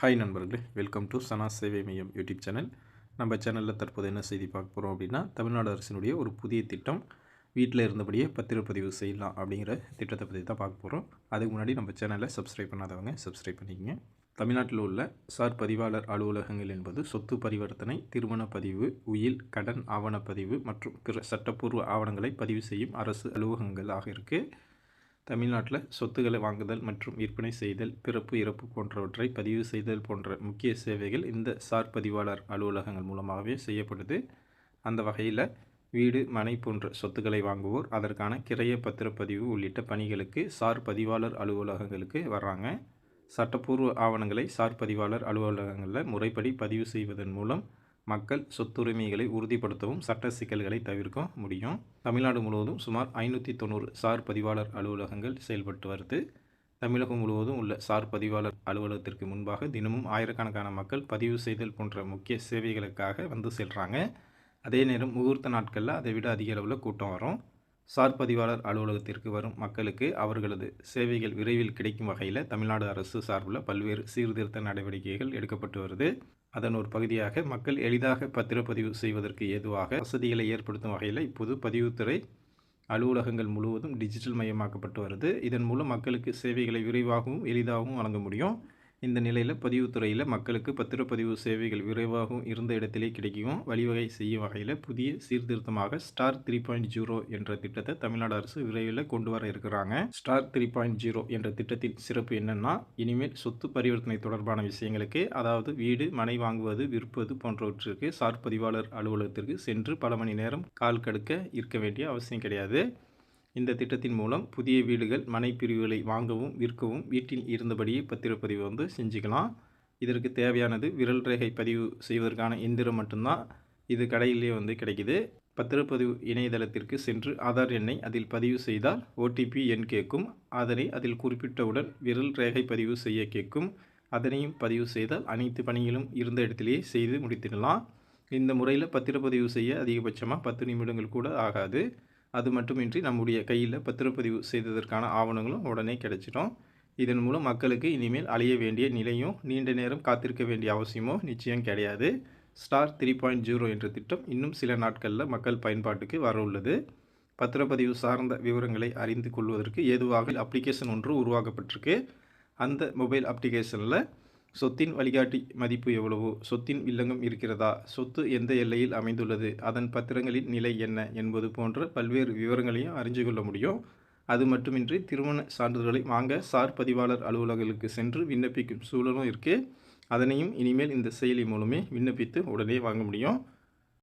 Hi நண்பர்களே. Welcome to சனா சேவை மையம் யூடியூப் சேனல் நம்ம சேனலில் தற்போது என்ன செய்தி பார்க்க போகிறோம் அப்படின்னா தமிழ்நாடு அரசினுடைய ஒரு புதிய திட்டம் வீட்டில் இருந்தபடியே பத்திரப்பதிவு செய்யலாம் அப்படிங்கிற திட்டத்தை பற்றி தான் பார்க்க போகிறோம் அதுக்கு முன்னாடி நம்ம சேனலை சப்ஸ்கிரைப் பண்ணாதவங்க சப்ஸ்கிரைப் பண்ணிக்கங்க. தமிழ்நாட்டில் உள்ள சார் பதிவாளர் அலுவலகங்கள் என்பது சொத்து பரிவர்த்தனை திருமண பதிவு உயில் கடன் ஆவணப்பதிவு மற்றும் பிற சட்டப்பூர்வ ஆவணங்களை பதிவு செய்யும் அரசு அலுவலகங்களாக இருக்குது தமிழ்நாட்டில் சொத்துக்களை வாங்குதல் மற்றும் விற்பனை செய்தல் பிறப்பு இறப்பு போன்றவற்றை பதிவு செய்தல் போன்ற முக்கிய சேவைகள் இந்த சார் பதிவாளர் அலுவலகங்கள் மூலமாகவே செய்யப்படுது. அந்த வகையில் வீடு மனை போன்ற சொத்துக்களை வாங்குவோர் அதற்கான கிரைய பத்திரப்பதிவு உள்ளிட்ட பணிகளுக்கு சார் பதிவாளர் அலுவலகங்களுக்கு வர்றாங்க. சட்டப்பூர்வ ஆவணங்களை சார் பதிவாளர் அலுவலகங்களில் முறைப்படி பதிவு செய்வதன் மூலம் மக்கள் சொத்துரிமைகளை உறுதிப்படுத்தவும் சட்ட சிக்கல்களை தவிர்க்க முடியும். தமிழ்நாடு முழுவதும் சுமார் ஐநூற்றி தொண்ணூறு சார் பதிவாளர் அலுவலகங்கள் செயல்பட்டு வருது. தமிழகம் முழுவதும் உள்ள சார் பதிவாளர் அலுவலகத்திற்கு முன்பாக தினமும் ஆயிரக்கணக்கான மக்கள் பதிவு செய்தல் போன்ற முக்கிய சேவைகளுக்காக வந்து செல்கிறாங்க அதே நேரம் முகூர்த்த நாட்களில் அதை விட அதிக அளவில் கூட்டம் வரும். சார் பதிவாளர் அலுவலகத்திற்கு வரும் மக்களுக்கு அவர்களது சேவைகள் விரைவில் கிடைக்கும் வகையில் தமிழ்நாடு அரசு சார்பில் பல்வேறு சீர்திருத்த நடவடிக்கைகள் எடுக்கப்பட்டு வருது. அதன் ஒரு பகுதியாக மக்கள் எளிதாக பத்திரப்பதிவு செய்வதற்கு ஏதுவாக வசதிகளை ஏற்படுத்தும் வகையில் இப்போது பதிவுத்துறை அலுவலகங்கள் முழுவதும் டிஜிட்டல் மயமாக்கப்பட்டு வருது. இதன் மூலம் மக்களுக்கு சேவைகளை விரைவாகவும் எளிதாகவும் வழங்க முடியும். இந்த நிலையில் பதிவுத்துறையில் மக்களுக்கு பத்திரப்பதிவு சேவைகள் விரைவாகவும் இருந்த இடத்திலே கிடைக்கும் வழிவகை செய்யும் வகையில் புதிய சீர்திருத்தமாக ஸ்டார் த்ரீ பாயிண்ட் ஜீரோ என்ற திட்டத்தை தமிழ்நாடு அரசு விரைவில் கொண்டு வர இருக்கிறாங்க. ஸ்டார் த்ரீ பாயிண்ட் ஜீரோ என்ற திட்டத்தின் சிறப்பு என்னென்னா இனிமேல் சொத்து பரிவர்த்தனை தொடர்பான விஷயங்களுக்கு அதாவது வீடு மனை வாங்குவது விற்பது போன்றவற்றிற்கு சார் பதிவாளர் அலுவலகத்திற்கு சென்று பல மணி நேரம் கால் கடுக்க இருக்க வேண்டிய அவசியம் கிடையாது. இந்த திட்டத்தின் மூலம் புதிய வீடுகள் மனைப்பிரிவுகளை வாங்கவும் விற்கவும் வீட்டில் இருந்தபடியே பத்திரப்பதிவு வந்து செஞ்சுக்கலாம். இதற்கு தேவையானது விரல் ரேகை பதிவு செய்வதற்கான எந்திரம் மட்டும்தான். இது கடையிலே வந்து கிடைக்குது. பத்திரப்பதிவு இணையதளத்திற்கு சென்று ஆதார் எண்ணை அதில் பதிவு செய்தால் ஓடிபி எண் கேட்கும். அதனை அதில் குறிப்பிட்டவுடன் விரல் ரேகை பதிவு செய்ய கேட்கும். அதனையும் பதிவு செய்தால் அனைத்து பணிகளும் இருந்த இடத்திலேயே செய்து முடித்திடலாம் இந்த முறையில் பத்திரப்பதிவு செய்ய அதிகபட்சமாக பத்து நிமிடங்கள் கூட ஆகாது. அது மட்டுமின்றி நம்முடைய கையில் பத்திரப்பதிவு செய்ததற்கான ஆவணங்களும் உடனே கிடைச்சிடும். இதன் மூலம் மக்களுக்கு இனிமேல் அலைய வேண்டிய நிலையும் நீண்ட நேரம் காத்திருக்க வேண்டிய அவசியமோ நிச்சயம் கிடையாது. ஸ்டார் த்ரீ பாயிண்ட் ஜீரோ என்ற திட்டம் இன்னும் சில நாட்களில் மக்கள் பயன்பாட்டுக்கு வர உள்ளது. பத்திரப்பதிவு சார்ந்த விவரங்களை அறிந்து கொள்வதற்கு ஏதுவாக அப்ளிகேஷன் ஒன்று உருவாக்கப்பட்டிருக்கு. அந்த மொபைல் அப்ளிகேஷனில் சொத்தின் வழிகாட்டி மதிப்பு எவ்வளவோ? சொத்தின் வில்லங்கம் இருக்கிறதா? சொத்து எந்த எல்லையில் அமைந்துள்ளது? அதன் பத்திரங்களின் நிலை என்ன என்பது போன்ற பல்வேறு விவரங்களையும் அறிஞ்சு கொள்ள முடியும். அது மட்டுமின்றி திருமண சான்றிதழ்களை வாங்க சார் பதிவாளர் அலுவலகங்களுக்கு சென்று விண்ணப்பிக்கும் சூழலும் இருக்குது அதனையும் இனிமேல் இந்த செயலி மூலமே விண்ணப்பித்து உடனே வாங்க முடியும்.